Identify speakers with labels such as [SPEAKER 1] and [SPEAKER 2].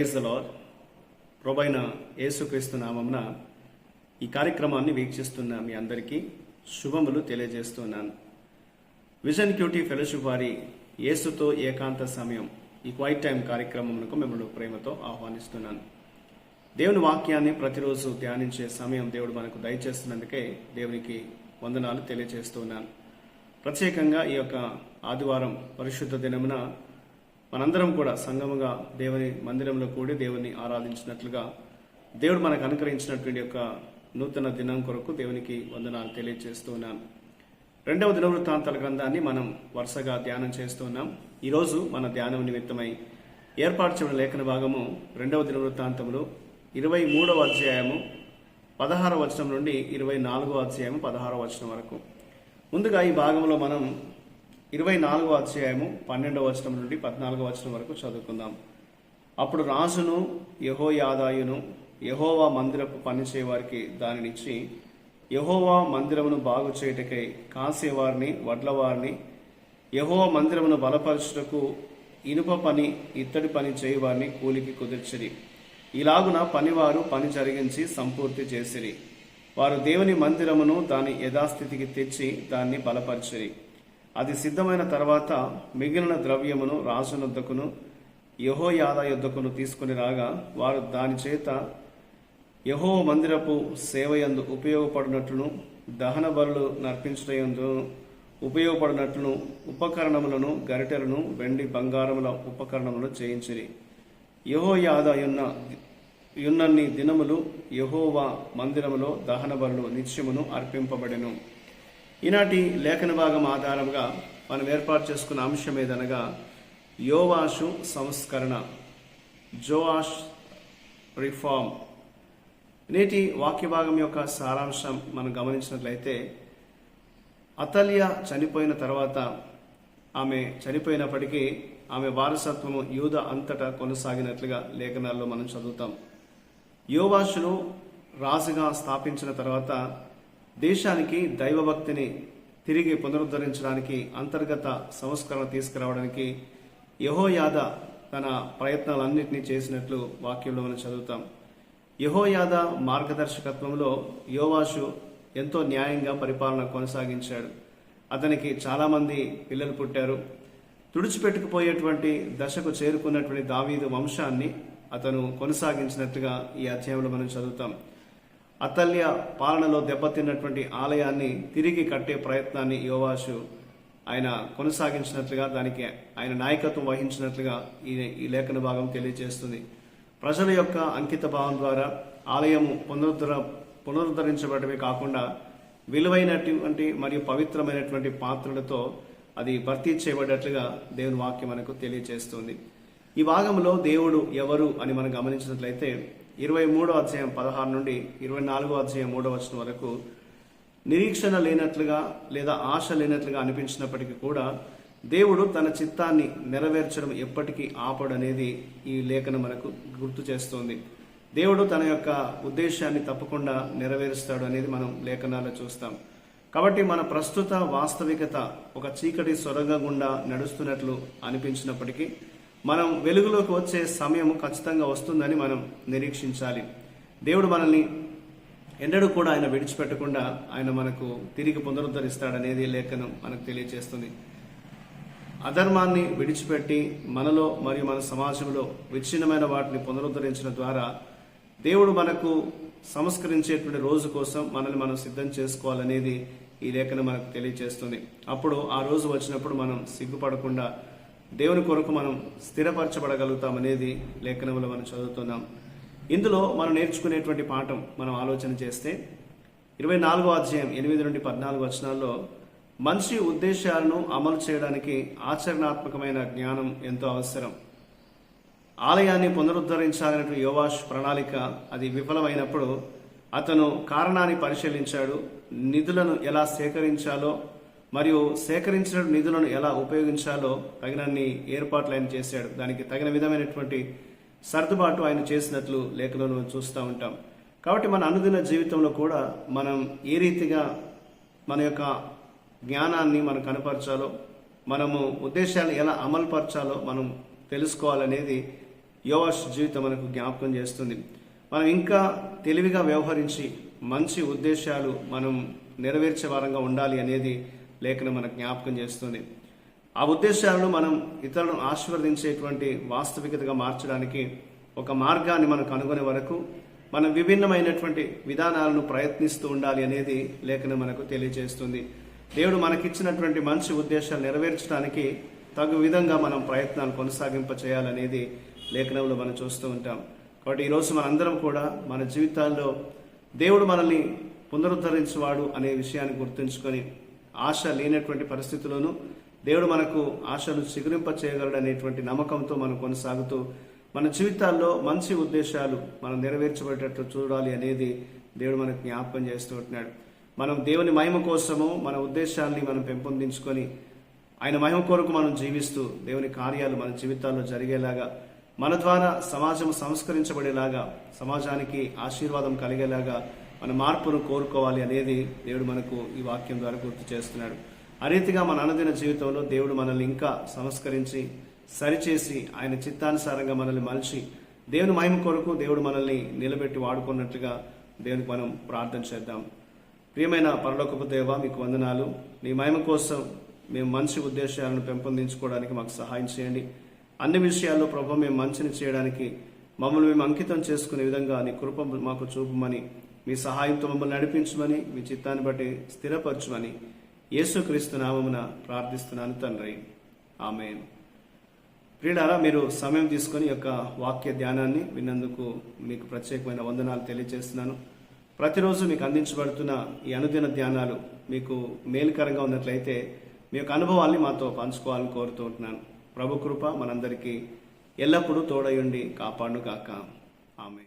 [SPEAKER 1] Praise the lord ప్రభైన యేసుక్రీస్తు నామమున ఈ కార్యక్రమాన్ని వీక్షిస్తున్న మీ అందరికీ శుభములు తెలియజేస్తున్నాను. విజన్ క్యూటీ ఫెలోషిప్ వారి యేసుతో ఏకాంత సమయం ఈ క్వైట్ టైం కార్యక్రమమునకు మిమ్మల్ని ప్రేమతో ఆహ్వానిస్తున్నాను. దేవుని వాక్యాన్ని ప్రతిరోజు ధ్యానించే సమయం దేవుడు మనకు దయచేస్తున్నందుకే దేవునికి వందనాలు తెలియజేస్తున్నాను. ప్రత్యేకంగా ఈ యొక్క ఆదివారం పరిశుద్ధ దినమున మనందరం కూడా సంగముగా దేవుని మందిరంలో కూడి దేవుని ఆరాధించినట్లుగా దేవుడు మనకు అనుకరించినటువంటి యొక్క నూతన దినం కొరకు దేవునికి వందనాలు తెలియజేస్తూ ఉన్నాను రెండవ దినవృత్తాంతాల గ్రంథాన్ని మనం వరుసగా ధ్యానం చేస్తున్నాం ఈరోజు మన ధ్యానం నిమిత్తమై ఏర్పాటు చేయడం లేఖన భాగము రెండవ దినవృత్తాంతములు ఇరవై మూడవ అధ్యాయము పదహారవ వచనం నుండి ఇరవై నాలుగవ అధ్యాయము పదహారవ వచనం వరకు. ముందుగా ఈ భాగంలో మనం ఇరవై నాలుగవ అధ్యాయము పన్నెండవ వచనం నుండి పద్నాలుగవ వచనం వరకు చదువుకుందాం. అప్పుడు రాజును యహోయాదాయును యహోవా మందిరపు పనిచేవారికి దానినిచ్చి యహోవా మందిరమును బాగు చేయటకై కాసేవారిని వడ్లవారిని యహోవా మందిరమును బలపరచుటకు ఇనుప పని ఇత్తడి పని చేయువారిని కూలికి కుదిర్చిరి. ఇలాగున పనివారు పని జరిగించి సంపూర్తి చేసిరి. వారు దేవుని మందిరమును దాని యథాస్థితికి తెచ్చి దాన్ని బలపరిచిరి. అది సిద్ధమైన తర్వాత మిగిలిన ద్రవ్యమును రాజునొద్దకును యహోయాద యొద్దకును తీసుకుని రాగా వారు దాని చేత యహో మందిరపు సేవయందు ఉపయోగపడినట్లును దహన బరులు నర్పించటయందు ఉపయోగపడినట్లును ఉపకరణములను గరిటెలను వెండి బంగారముల ఉపకరణములను చేయించిరి. యహోయాద యున్న యున్నన్ని దినములు యహోవా మందిరములో దహన బరులు నిత్యమును అర్పింపబడెను. ఈనాటి లేఖన భాగం ఆధారంగా మనం ఏర్పాటు చేసుకున్న అంశం ఏదనగా యోవాషు సంస్కరణ జోవాష్ రిఫార్మ్. నేటి వాక్య భాగం యొక్క సారాంశం మనం గమనించినట్లయితే అతల్య చనిపోయిన తర్వాత ఆమె చనిపోయినప్పటికీ ఆమె వారసత్వము యూద అంతటా కొనసాగినట్లుగా లేఖనాల్లో మనం చదువుతాం. యోవాషును రాజుగా స్థాపించిన తర్వాత దేశానికి దైవభక్తిని తిరిగి పునరుద్ధరించడానికి అంతర్గత సంస్కరణ తీసుకురావడానికి యహోయాద తన ప్రయత్నాలన్నింటినీ చేసినట్లు వాక్యంలో మనం చదువుతాం. యహోయాద మార్గదర్శకత్వంలో యోవాషు ఎంతో న్యాయంగా పరిపాలన కొనసాగించాడు. అతనికి చాలామంది పిల్లలు పుట్టారు. తుడిచిపెట్టుకుపోయేటువంటి దశకు చేరుకున్నటువంటి దావీదు వంశాన్ని అతను కొనసాగించినట్టుగా ఈ అధ్యాయంలో మనం చదువుతాం. అతల్య పాలనలో దెబ్బతిన్నటువంటి ఆలయాన్ని తిరిగి కట్టే ప్రయత్నాన్ని యోవాషు ఆయన కొనసాగించినట్లుగా దానికి ఆయన నాయకత్వం వహించినట్లుగా ఈ ఈ లేఖన భాగం తెలియజేస్తుంది. ప్రజల యొక్క అంకిత భావం ద్వారా ఆలయం పునరుద్ధర పునరుద్ధరించబడమే కాకుండా విలువైనటువంటి మరియు పవిత్రమైనటువంటి పాత్రలతో అది భర్తీ చేయబడ్డట్లుగా దేవుని వాక్యం మనకు తెలియజేస్తుంది. ఈ భాగంలో దేవుడు ఎవరు అని మనం గమనించినట్లయితే ఇరవై మూడో అధ్యాయం పదహారు నుండి ఇరవై నాలుగో అధ్యాయం మూడో వచ్చిన వరకు నిరీక్షణ లేనట్లుగా లేదా ఆశ లేనట్లుగా అనిపించినప్పటికీ కూడా దేవుడు తన చిత్తాన్ని నెరవేర్చడం ఎప్పటికీ ఆపడనేది ఈ లేఖనం మనకు గుర్తు చేస్తోంది. దేవుడు తన యొక్క ఉద్దేశాన్ని తప్పకుండా నెరవేరుస్తాడు అనేది మనం లేఖనాల్లో చూస్తాం. కాబట్టి మన ప్రస్తుత వాస్తవికత ఒక చీకటి సొరంగ గుండా నడుస్తున్నట్లు అనిపించినప్పటికీ మనం వెలుగులోకి వచ్చే సమయం ఖచ్చితంగా వస్తుందని మనం నిరీక్షించాలి. దేవుడు మనల్ని ఎన్నడూ కూడా ఆయన విడిచిపెట్టకుండా ఆయన మనకు తిరిగి పునరుద్ధరిస్తాడనేది లేఖనం మనకు తెలియజేస్తుంది అధర్మాన్ని విడిచిపెట్టి మనలో మరియు మన సమాజంలో విచ్ఛిన్నమైన వాటిని పునరుద్ధరించడం ద్వారా దేవుడు మనకు సంస్కరించేటువంటి రోజు కోసం మనల్ని మనం సిద్ధం చేసుకోవాలనేది ఈ లేఖనం మనకు తెలియజేస్తుంది అప్పుడు ఆ రోజు వచ్చినప్పుడు మనం సిగ్గుపడకుండా దేవుని కొరకు మనం స్థిరపరచబడగలుగుతామనేది లేఖనంలో మనం చదువుతున్నాం. ఇందులో మనం నేర్చుకునేటువంటి పాఠం మనం ఆలోచన చేస్తే ఇరవై నాలుగో అధ్యాయం ఎనిమిది నుండి పద్నాలుగు వచనాల్లో మనిషి ఉద్దేశాలను అమలు చేయడానికి ఆచరణాత్మకమైన జ్ఞానం ఎంతో అవసరం. ఆలయాన్ని పునరుద్ధరించాలనే యోవాష్ ప్రణాళిక అది విఫలమైనప్పుడు అతను కారణాన్ని పరిశీలించాడు నిధులను ఎలా సేకరించాలో మరియు సేకరించిన నిధులను ఎలా ఉపయోగించాలో తగినన్ని ఏర్పాట్లు ఆయన చేశాడు. దానికి తగిన విధమైనటువంటి సర్దుబాటు ఆయన చేసినట్లు లేఖలను చూస్తూ ఉంటాం. కాబట్టి మన అనుదిన జీవితంలో కూడా మనం ఏ రీతిగా మన యొక్క జ్ఞానాన్ని మనం కనపరచాలో మనము ఉద్దేశాలను ఎలా అమలుపరచాలో మనం తెలుసుకోవాలనేది యోవాష్ జీవితం మనకు జ్ఞాపకం చేస్తుంది. మనం ఇంకా తెలివిగా వ్యవహరించి మంచి ఉద్దేశాలు మనం నెరవేర్చే వారంగా ఉండాలి అనేది లేఖనం మనకు జ్ఞాపకం చేస్తుంది. ఆ ఉద్దేశాలను మనం ఇతరులను ఆశీర్వదించేటువంటి వాస్తవికతగా మార్చడానికి ఒక మార్గాన్ని మనం కనుగొనే వరకు మనం విభిన్నమైనటువంటి విధానాలను ప్రయత్నిస్తూ ఉండాలి అనేది లేఖనం మనకు తెలియజేస్తుంది. దేవుడు మనకిచ్చినటువంటి మంచి ఉద్దేశాలు నెరవేర్చడానికి తగు విధంగా మనం ప్రయత్నాలు కొనసాగింప చేయాలనేది లేఖనంలో మనం చూస్తూ ఉంటాం. కాబట్టి ఈరోజు మనందరం కూడా మన జీవితాల్లో దేవుడు మనల్ని పునరుద్ధరించేవాడు అనే విషయాన్ని గుర్తుంచుకొని ఆశ లేనటువంటి పరిస్థితుల్లోనూ దేవుడు మనకు ఆశను చిగురింప చేయగలడనేటువంటి నమ్మకంతో మనం కొనసాగుతూ మన జీవితాల్లో మంచి ఉద్దేశాలు మనం నెరవేర్చబడేటట్లు చూడాలి అనేది దేవుడు మనకు జ్ఞాపకం చేస్తూ ఉంటున్నాడు. మనం దేవుని మహిమ కోసము మన ఉద్దేశాన్ని మనం పెంపొందించుకొని ఆయన మహిమ కొరకు మనం జీవిస్తూ దేవుని కార్యాలు మన జీవితాల్లో జరిగేలాగా మన ద్వారా సమాజం సంస్కరించబడేలాగా సమాజానికి ఆశీర్వాదం కలిగేలాగా మన మార్పును కోరుకోవాలి అనేది దేవుడు మనకు ఈ వాక్యం ద్వారా గుర్తు చేస్తున్నాడు. ఆ రీతిగా మన అనుదిన జీవితంలో దేవుడు మనల్ని ఇంకా సంస్కరించి సరిచేసి ఆయన చిత్తానుసారంగా మనల్ని మలిచి దేవుని మహిమ కొరకు దేవుడు మనల్ని నిలబెట్టి వాడుకున్నట్లుగా దేవునికి మనం ప్రార్థన చేద్దాం. ప్రియమైన పరలోకపు దేవ మీకు వందనాలు. నీ మహిమ కోసం మేము మంచి ఉద్దేశాలను పెంపొందించుకోవడానికి మాకు సహాయం చేయండి. అన్ని విషయాల్లో ప్రభు మేము మంచిని చేయడానికి మమ్మల్ని మేము అంకితం చేసుకునే విధంగా నీ కృప మాకు చూపమని మీ సహాయంతో మమ్మల్ని నడిపించమని మీ చిత్తాన్ని బట్టి స్థిరపరచమని యేసుక్రీస్తు నామమున ప్రార్థిస్తున్నాను తండ్రి. ఆమె ప్రియులారా మీరు సమయం తీసుకొని యొక్క వాక్య ధ్యానాన్ని విన్నందుకు మీకు ప్రత్యేకమైన వందనాలు తెలియజేస్తున్నాను. ప్రతిరోజు మీకు అందించబడుతున్న ఈ అనుదిన ధ్యానాలు మీకు మేలుకరంగా ఉన్నట్లయితే మీ యొక్క అనుభవాల్ని మాతో పంచుకోవాలని కోరుతూ ఉంటున్నాను. ప్రభు కృప మనందరికీ ఎల్లప్పుడూ తోడయుండి కాపాడుగాక ఆమె